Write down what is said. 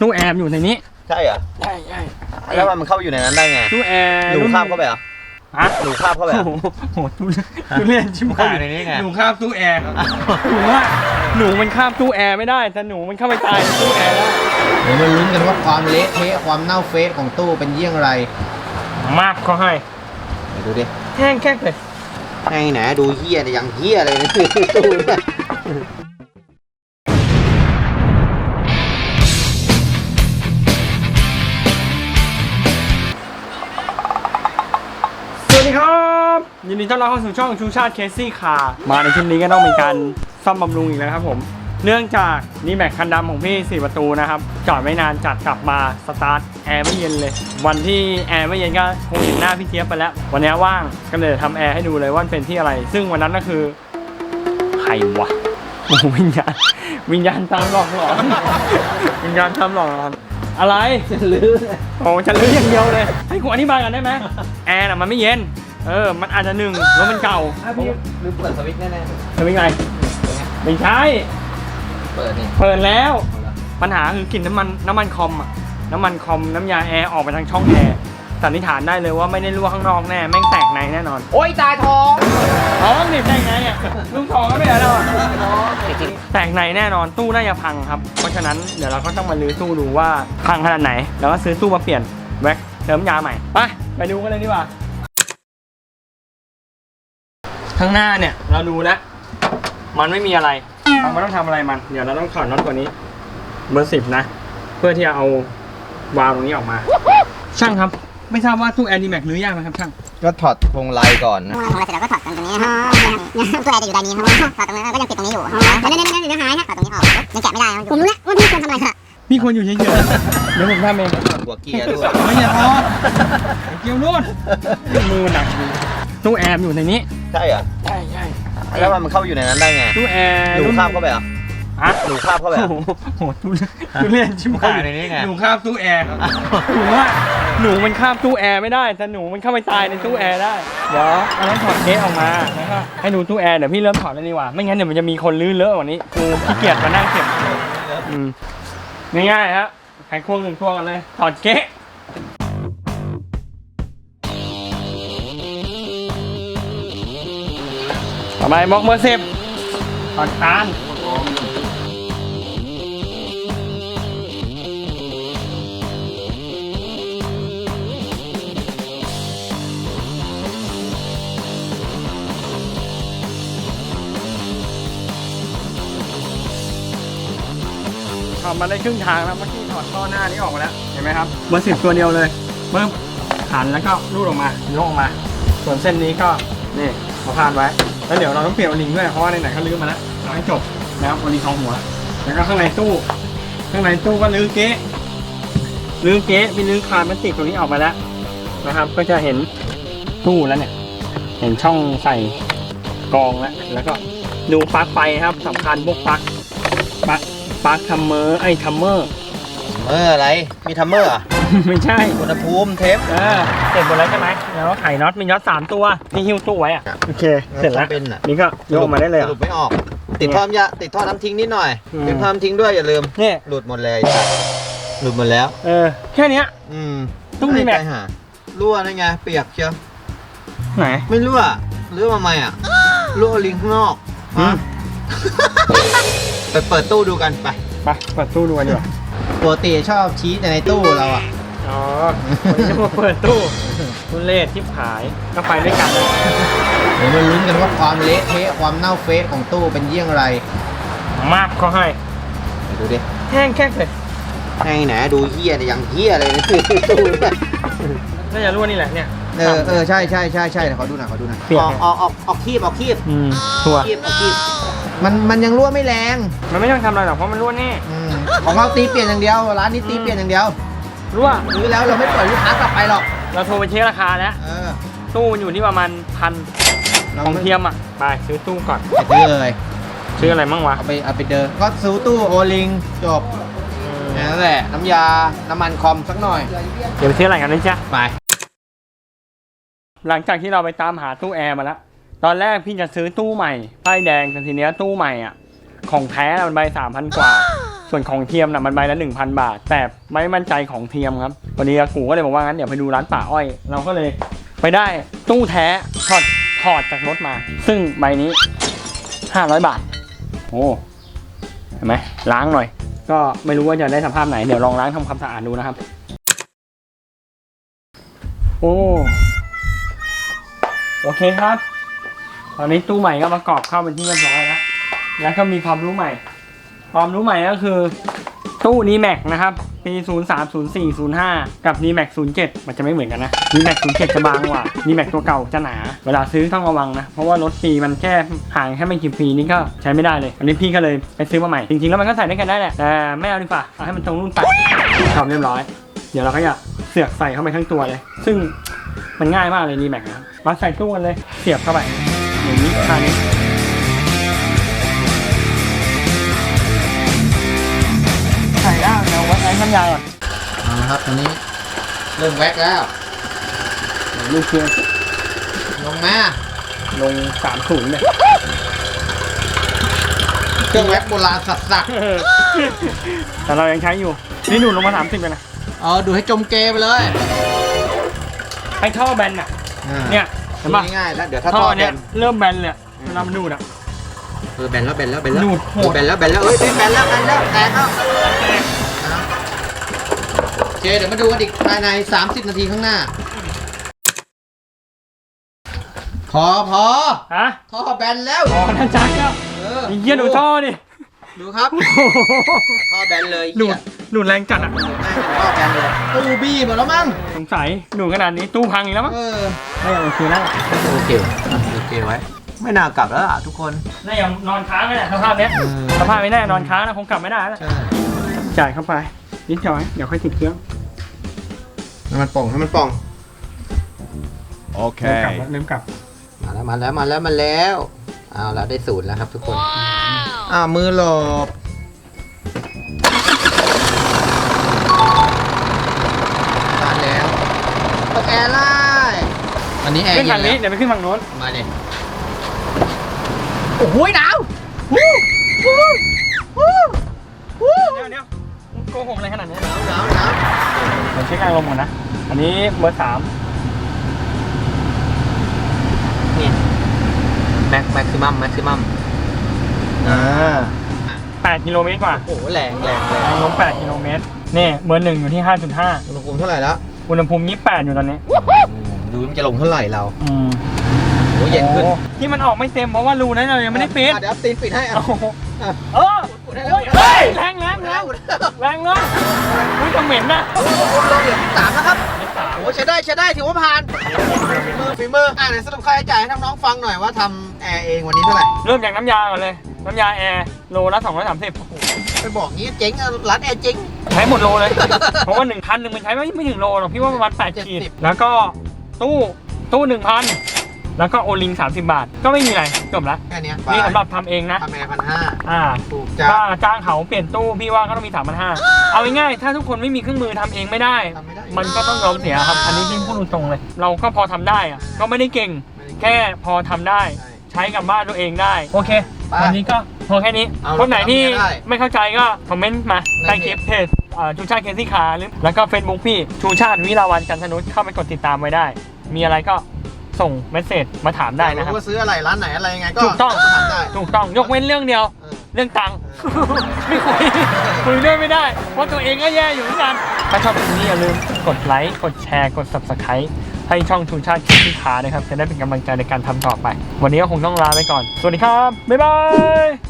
ตู้แอร์อยู่ในนี้ใช่เหรอใช่ใช่แล้วมันเข้าอยู่ในนั้นได้ไงตู้แอร์หนูคาบเข้าไปเหรอฮะหนูคาบเข้าไปเหรอโอ้โหโหตู้ตู้เล่นชิบหายอยู่ในนี้ไงหนูข้ามตู้แอร์หนูว่าหนูมันข้ามตู้แอร์ไม่ได้แต่หนูมันเข้าไปตายในตู้แอร์ได้เดี๋ยวมาลุ้นกันว่าความเละเทะความเน่าเฟะของตู้เป็นเยี่ยงไร มากก็ให้เดี๋ยวดูดิแห้งแค่เลยให้ไหนดูเฮียเนี่ยยังเฮียเลยนะตู้ วัสดีครับยินดีต้อนรับเข้าสู่ช่องชูชาติเคซี่คามาในคลิปนี้ก็ต้องมีการซ่อมบำรุงอีกแล้วครับผม เนื่องจากนี่แม็กคันดำของพี่สี่ประตูนะครับจอดไม่นานจัดกลับมาสตาร์ทแอร์ไม่เย็นเลย วันที่แอร์ไม่เย็นก็คงเห็นหน้าพี่เจี๊ยบไปแล้ว วันนี้ว่างก็เลยทำแอร์ให้ดูเลยว่านเป็นที่อะไร ซึ่งวันนั้นก็คือใครวะโอ้วิญญาณวิญญาณตามหลอกหลอนวิญญาณตามหลอกหลอนอะไรลื้อ โอ้จะลื้ออย่างเดียวเลย ให้กูอธิบายกันได้ไหมแอร์น่ะมันไม่เย็น เออ มันอาจจะหนึ่งแล้วมันเก่าพี่ลืมเปิดสวิตช์แน่จะเป็นไงไม่ใช่ๆเปิดนี่เปิดแล้ว ปัญหาคือกลิ่นน้ำมันน้ำมันคอมอะน้ำมันคอมน้ำยาแอร์ออกไปทางช่องแอร์ สันนิษฐานได้เลยว่าไม่ได้รั่วข้างนอกแน่แม่งแตกในแน่นอนโอ้ยตายท้องท้องนี่แตกในอะลูกท้องก็ไม่ได้แล้วอะแตกในแน่นอนตู้น่าจะพังครับ เพราะฉะนั้นเดี๋ยวเราก็ต้องมาลื้อตู้ดูว่าพังขนาดไหน แล้วก็ซื้อตู้มาเปลี่ยนแว็กเติมยาใหม่ไปไปดูกันเลยดีกว่าข้างหน้าเนี่ยเราดูแล้วมันไม่มีอะไรเราไม่ต้องทำอะไรมัน เดี๋ยวเราต้องถอดน็อตตัวนี้เบอร์สิบนะ เพื่อที่จะเอาวาล์วตรงนี้ออกมา ช่างครับ ไม่ทราบว่าตู้แอนิแม็กหรือยากไหมครับช่างก็ถอดพวงไลก่อนนะของเราเสร็จแล้วก็ถอดกันตรงนี้นะตัวแอร์จะอยู่ด้านนี้ครับถอดตรงนี้ก็ยังติดตรงนี้อยู่แล้วเนี่ยเนี่ยเนี่ยหายนะถอดตรงนี้ออกยังแกะไม่ได้ผมรู้แล้วว่าพี่ควรทำอะไรค่ะพี่ควรอยู่เฉยๆเดี๋ยวผมทำเองหัวเกียร์ด้วยไม่อย่าทอดเกี่ยวนู่นมือหนักอยู่ตู้แอร์อยู่ในนี้ใช่เหรอใช่ใช่แล้วมันเข้าอยู่ในนั้นได้ไงตู้แอร์หนูคาบเข้าไปเหรอ ฮะหนูคาบเข้าไปเหรอโอ้โหโหตู้ตู้เล่นชิบหายเข้าอยู่ในนี้ไงหนูข้ามตู้แอร์หนูว่าหนูมันข้ามตู้แอร์ไม่ได้แต่หนูมันเข้าไปตายในตู้แอร์ได้เดี๋ยวเอาน้ำถอดเคสออกมาแล้วก็ให้ดูตู้แอร์เดี๋ยวพี่เริ่มถอดแล้วดีกว่าไม่งั้นเดี๋ยวมันจะมีคนลื้อเลอะกว่านี้กูขี้เกียจมานั่งเก็บอืมง่ายๆฮะไขควงหนึ่งควงกันเลยถอดเก๊ะต่อไปบล็อกเบอร์สิบถอดตาล อดมาได้ครึ่งทางแล้วเมื่อกี้ถอดท่อหน้านี้ออกมาแล้ว เห็นไหมครับเบอร์สิบตัวเดียวเลยเบิ่มขันแล้วก็รูดออกมายกออกมา ส่วนเส้นนี้ก็นี่มาพาดไว้ แล้วเดี๋ยวเราต้องเปลี่ยนโอลิงด้วยเพราะว่าไหนๆก็ลื้อมาแล้วเอาให้จบนะครับโอลิงของหัว แล้วก็ข้างในตู้ ข้างในตู้ก็ลื้อเก๊ะลื้อเก๊ะมีลื้อคานพลาสติกตรงนี้ออกมาแล้วนะครับ ก็จะเห็นตู้แล้วเนี่ย เห็นช่องใส่กองแล้วแล้วก็ดูปลั๊กไฟครับสำคัญพวกปลั๊กปลั๊ก ปลั๊กทัมเมอร์ไอ้ทัมเมอร์ เมอร์อะไร มีทัมเมอร์เหรอไม่ใช่อุณหภูมิเทปเออเสร็จหมดแล้วใช่ไหมแล้วก็ไขน็อตมีน็อตสามตัวที่หิ้วตู้ไว้อะโอเค เสร็จแล้วเป็นอะนี่ก็ยกออกมาได้เลยสอะรุปไม่ออก ติดท่อน้ำยาติดท่อน้ำทิ้งนิดหน่อยอืม ติดท่อน้ำทิ้งด้วยอย่าลืม เนี่ยหลุดหมดเลย หลุดหมดแล้ว เออแค่เนี้ย อืมต้องมีแม็กใจหารั่วนั่นไงเปียกเชียวไหน ไม่รั่วรั่วมาใหม่อะรั่วลิงข้างนอกอืม ไปเปิดตู้ดูกันไปไปเปิดตู้ดูกันดีกว่าปกติชอบชี้แต่ในตู้เราอะ อ๋อวันนี้จะมาเปิดตู้ทุเรศที่ขายก็ไปด้วยกันนะเดี๋ยวมาลุ้นกันว่าความเละเทะความเน่าเฟะของตู้เป็นเยี่ยงไรมากก็ให้เดี๋ยวดูดิแห้งแค่เลยให้ไหนดูเฮียเนี่ยยังเฮียเลยนะตู้เนี่ยน่าจะรั่วนี่แหละเนี่ยเออเออใช่ใช่ใช่ใช่เดี๋ยวขอดูหน่อยขอดูหน่อยเปียอกอกเนี่ยออกออกออกคีบออกคีบอืมชัวร์คีบออกคีบ มันมันยังรั่วไม่แรงมันไม่ต้องทำอะไรหรอกเพราะมันรั่วแน่อืมของเราตีเปลี่ยนอย่างเดียว ร้านนี้ตีเปลี่ยนอย่างเดียวรั่วซื้อแล้วเราไม่ปล่อยลูกค้ากลับไปหรอก เราโทรไปเช็คราคาแล้วเออตู้มันอยู่ที่ประมาณพันเราของไม่เทียมอะไปซื้อตู้ก่อน ไปซื้อเลย ซื้ออะไรมั่งวะเอาไปเอาไปเดินก็ซื้อตู้โอลิงจบแค่นั้นแหละ น้ำยา น้ำมันคอมสักหน่อย เดี๋ยวไปซื้ออะไรกันนะจ๊ะ ไป หลังจากที่เราไปตามหาตู้แอร์มาแล้ว ตอนแรกพี่จะซื้อตู้ใหม่ป้ายแดงแต่ทีเนี้ยตู้ใหม่อะ ของแท้มันใบสามพันกว่า ส่วนของเทียมนะมันใบละ1,000บาท แต่ไม่มั่นใจของเทียมครับวันนี้อากูก็เลยบอกว่างั้นเดี๋ยวไปดูร้านป่าอ้อย เราก็เลยไปได้ตู้แท้ถอดถอดจากรถมา ซึ่งใบนี้500บาท โอ้เห็นไหมล้างหน่อย ก็ไม่รู้ว่าจะได้สภาพไหนเดี๋ยวลองล้างทำความสะอาดดูนะครับ โอ้โอเคครับ อนนี้ตู้ใหม่ก็ประกอบเข้าเป็นที่เรียบร้อยแล้ว แล้วก็มีความรู้ใหม่ ความรู้ใหม่ก็คือ ตู้นี้แม็กนะครับ ปี 0 3 0 4 0 5 กับ n m a x 07 มันจะไม่เหมือนกันนะ n m a x 07 จะบางกว่า n m a x ตัวเก่าจะหนา เวลาซื้อต้องระวังนะ เพราะว่ารถปีมันแค่ห่างแค่ไม่กี่ปีนี่ก็ใช้ไม่ได้เลย อันนี้พี่ก็เลยไปซื้อมาใหม่ จริงๆแล้วมันก็ใส่ได้กันได้แหละ แต่ไม่เอาดีกว่า เอาให้มันตรงรุ่นไปทำเรียบร้อย เดี๋ยวเราก็จะเสือกใส่เข้าไปทั้งตัวเลย ซึ่งมันง่ายมากเลย n m a x นะมาใส่ตู้กันเลย เสียบเข้าไป อย่างนี้ท่านี้ใส่ได้เดี๋ยวไว้ไอ้น้ำยาก่อนเอาละครับตอนนี้เริ่มแว็กแล้วเดี๋ยวลูกเชียร์ลงมาลงสามศูนย์เลยเครื่องแว็กโบราณสัสสักแต่เรายังใช้อยู่ นี่หนุนลงมาสามสิบเลยนะ เอาดูให้จมเกไปเลย ไอ้ท่อแบนอะ เนี่ย เห็นปะ ง่ายๆแล้วเดี๋ยวถ้าท่ท่ออแบเนี้ยนเริ่มแบนเลยอะเวลามันดูดอะ เออแบนแล้วแบนแล้วแบนแล้วดูดโหด เออแบนแล้วแบนแล้วเอ้ยแบนแล้วแบนแล้วแตกแล้วโอเคเดี๋ยวมาดูกันอีกภายใน 30 นาทีข้างหน้า พอพอฮะท่อแบนแล้วอ๋อนั่นจักก็เออไอ้เหี้ยดูท่อดิดูครับโอ้โหท่อแบนเลยดูเหี้ดยดูดแรงจัดอะท่อแบนเลยตู้บี้หมดแล้วมั้งสงสัยดูดขนาดนี้ตู้พังอีกแล้วมั้งเออไม่เอาโอเคแล้วโอเคโอเคไว้ ไม่น่ากลับแล้วล่ะทุกคนน่ายังนอนค้างเลยแหละสภาพเนี้ยเออสภาพไม่แน่นอนค้างนะคงกลับไม่ได้แล้วใช่จ่ายเข้าไปนิดหน่อยเดี๋ยวค่อยติดเครื่องให้มันป่องให้มันป่องเริ่มกลับแล้วเริ่มกลับมาแล้วมาแล้วมาแล้วมาแล้วเอาละได้ศูนย์แล้วครับทุกคนอ่ามือหลบ มาแล้วเปิดแอร์ไล่อันนี้แอร์ขึ้นเย็ฝั่งนี้ แล้วเดี๋ยวไปขึ้นฝั่งโน้น มาเลยโอ้โหหนาวเดี๋ยวเดี๋ยวมึงโกหกอะไรขนาดนี้หนาวหนาวเดี๋ยวเช็คอารมณ์ก่อนนะ อันนี้เบอร์สามนี่แม็กแม็กซิมัมแม็กซิมัมอ่า แปดกิโลเมตรกว่าโอ้โหแรงแรงแรงงลมแปดกิโลเมตร นี่เบอร์หนึ่งอยู่ที่ห้าจุดห้าอุณหภูมิเท่าไหร่แล้วอุณหภูมิยี่แปดอยู่ตอนนี้ดูมันจะลงเท่าไหร่เราอืมโอ้เย็นขึ้นโอ้ที่มันออกไม่เต็มเพราะว่ารูนั้นเรายังไม่ได้ปิดอะเดี๋ยวตีนปิดให้อะโอ้โหอะ เออโอ้ยเฮ้ยแรงแรงแรงแรงเลยอุ้ยจะเหม็นนะลงเหลือที่สามแล้วครับโอ้ใช้ได้ใช้ได้ถือว่าผ่านฝีมือฝีมืออะเดี๋ยวสรุปค่าใช้จ่ายให้น้องๆฟังหน่อยว่าทำแอร์เองวันนี้เท่าไหร่เริ่มจากน้ำยาก่อนเลย น้ำยาแอร์โลละสองร้อยสามสิบไปบอกงี้เจ๊งอะร้านแอร์เจ๊ง ใช้หมดโลเลย เพราะว่าหนึ่งพันหนึ่งมันใช้ไม่ไม่ถึงโลหรอกพี่ว่าประมาณแปดขีด70แล้วก็ตู้ตู้หนึ่งพันแล้วก็โอลิงสามสิบบาท ก็ไม่มีอะไรจบละแค่เนี้ยนี่สำหรับทำเองนะทำแอร์พันห้าอ่าถูกจ้าถ้าจ้างเขาเปลี่ยนตู้พี่ว่าก็ต้องมีสามพันห้าเอาง่ายๆถ้าทุกคนไม่มีเครื่องมือทำเองไม่ได้ทำไม่ได้ มันก็ต้องยอมเสียครับ อันนี้พี่พูดตรงๆเลย เราก็พอทำได้อะก็ไม่ได้เก่ง แค่พอทำได้ ใช้กับบ้านตัวเองได้ โอเคไปวันนี้ก็ พอแค่นี้ เอาคนไหนที่ทำได้ไม่เข้าใจก็คอมเมนต์มาในใต้คลิปเพจอ่าชูชาติเคซี่คาร์หรือแล้วก็เฟซบุ๊กพี่ชูชาติวิลาวันจันทนุชเข้าไปกดติดตามไว้ได้ มีอะไรก็ส่งเมสเซจมาถามได้นะครับ ว่าซื้ออะไรร้านไหนอะไรยังไงก็ถูกต้องทำได้ ถูกต้องยกเว้นเรื่องเดียว เออ เรื่องตังค์ ไม่คุยคุยด้วยไม่ได้ เพราะตัวเองก็แย่อยู่เหมือนกัน ถ้าชอบคลิปนี้อย่าลืมกดไลค์กดแชร์กด subscribe ให้ช่องชูชาติคิดที่ขานะครับ จะได้เป็นกำลังใจในการทำต่อไป วันนี้ก็คงต้องลาไปก่อน สวัสดีครับ บ๊ายบาย